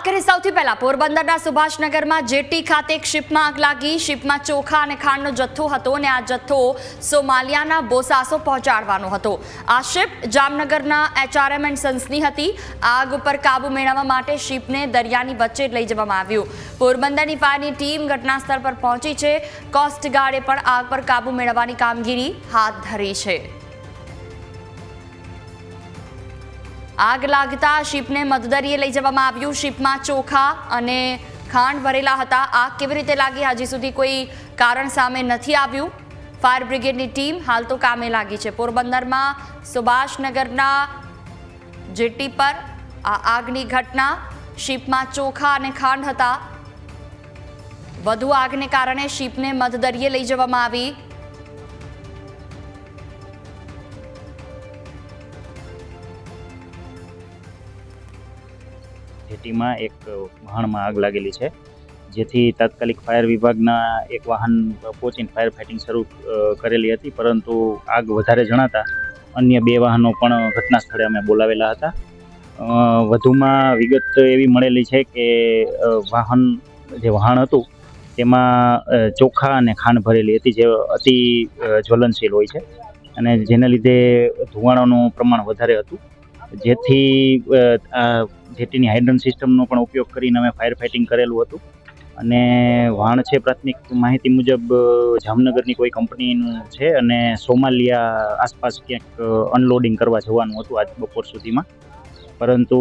વાત કરીએ સૌથી પહેલા પોરબંદરના સુભાષનગરમાં જેટી ખાતે એક શિપમાં આગ લાગી. શિપમાં ચોખા અને ખાંડનો જથ્થો હતો અને આ જથ્થો સોમાલિયાના બોસાસો પહોંચાડવાનો હતો. આ શિપ જામનગરના એચઆરએમ એન્ડ સન્સની હતી. આગ ઉપર કાબુ મેળવવા માટે શિપને દરિયાની વચ્ચે લઈ જવામાં આવ્યું. પોરબંદરની ફાયરની ટીમ ઘટનાસ્થળ પર પહોંચી છે. કોસ્ટગાર્ડે પણ આગ પર કાબુ મેળવવાની કામગીરી હાથ ધરી છે. આગ લાગતા શિપને મધદરીએ લઈ જવામાં આવ્યું. શિપમાં ચોખા અને ખાંડ ભરેલા હતા. આગ કેવી રીતે લાગી? હજી સુધી કોઈ કારણ સામે નથી આવ્યું. ફાયર બ્રિગેડની ટીમ હાલ તો કામે લાગી છે. પોરબંદરમાં સુભાષનગરના જેટી પર આ આગની ઘટના. શિપમાં ચોખા અને ખાંડ હતા. વધુ આગને કારણે શિપને મધદરિયે લઈ જવામાં આવી. જેટીમાં એક વહાણમાં આગ લાગેલી છે. જેથી તાત્કાલિક ફાયર વિભાગના એક વાહન પહોંચીને ફાયર ફાઇટિંગ શરૂ કરેલી હતી. પરંતુ આગ વધારે જણાતા અન્ય બે વાહનો પણ ઘટના સ્થળે અમે બોલાવેલા હતા. વધુમાં વિગત એવી મળેલી છે કે વાહન જે વહાણ હતું તેમાં ચોખા અને ખાંડ ભરેલી હતી જે અતિ જ્વલનશીલ હોય છે. અને જેના લીધે ધુવાણાનું પ્રમાણ વધારે હતું. જેથી જેટીની હાઇડ્રન સિસ્ટમનો પણ ઉપયોગ કરીને અમે ફાયર ફાઇટિંગ કરેલું હતું. અને વાણ છે પ્રાથમિક માહિતી મુજબ જામનગરની કોઈ કંપનીનું છે અને સોમાલિયા આસપાસ ક્યાંક અનલોડિંગ કરવા જવાનું હતું આજ બપોર સુધીમાં. પરંતુ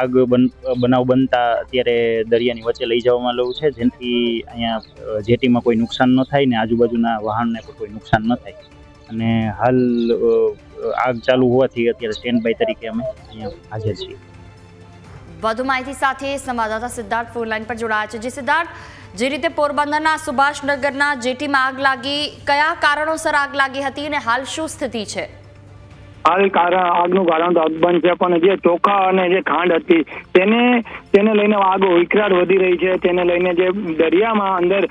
આગ બન બનાવ બનતા અત્યારે દરિયાની વચ્ચે લઈ જવામાં લઉં છે જેથી અહીંયા જેટીમાં કોઈ નુકસાન ન થાય ને આજુબાજુના વાહનને પણ કોઈ નુકસાન ન થાય. અને હાલ આગ ચાલુ હોવાથી અત્યારે સ્ટેન્ડ બાય તરીકે અમે અહીંયા હાજર છીએ. વધુ માહિતી સાથે સંવાદદાતા સિદ્ધાર્થ ફોનલાઈન પર જોડાયા છે. જે સિદ્ધાર્થ, જે રીતે પોરબંદરના સુભાષનગરના જેટીમાં આગ લાગી, કયા કારણોસર આગ લાગી હતી અને હાલ શું સ્થિતિ છે? હાલ કારણ આગનું કારણ તો અકબંધ છે પણ જે ચોખા અને જે ખાંડ હતી, તેને તેને લઈને આગ વિકરાળ વધી રહી છે. તેને લઈને જે દરિયામાં અંદર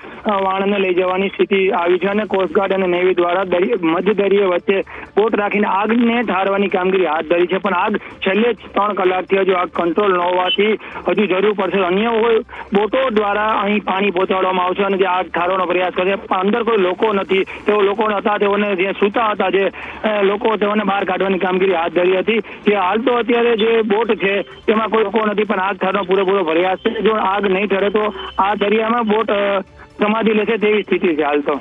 વાણને લઈ જવાની સ્થિતિ આવી છે અને કોસ્ટગાર્ડ અને નેવી દ્વારા મધ્ય દરિયે વચ્ચે બોટ રાખીને આગને ઠારવાની કામગીરી હાથ ધરી છે. પણ આગ છેલ્લે ત્રણ કલાકથી હજુ આગ કંટ્રોલ ન હોવાથી હજુ જરૂર પડશે. અન્ય બોટો દ્વારા અહીં પાણી પહોંચાડવામાં આવશે અને જે આગ ઠારવાનો પ્રયાસ કરશે. પણ અંદર કોઈ લોકો નથી. તેઓ લોકો હતા, તેઓને જે સૂતા હતા, જે લોકો તેઓને બહાર કાઢવાની કામગીરી હાથ ધરી હતી. જે હાલ તો અત્યારે જે બોટ છે, તેમાં કોઈ લોકો નથી, પણ આગ ઠારવાનો પૂરેપૂરો ભર્યા છે. જો આગ નહીં ઠરે તો આ દરિયામાં બોટ સમાધિ લેશે તેવી સ્થિતિ છે હાલ તો.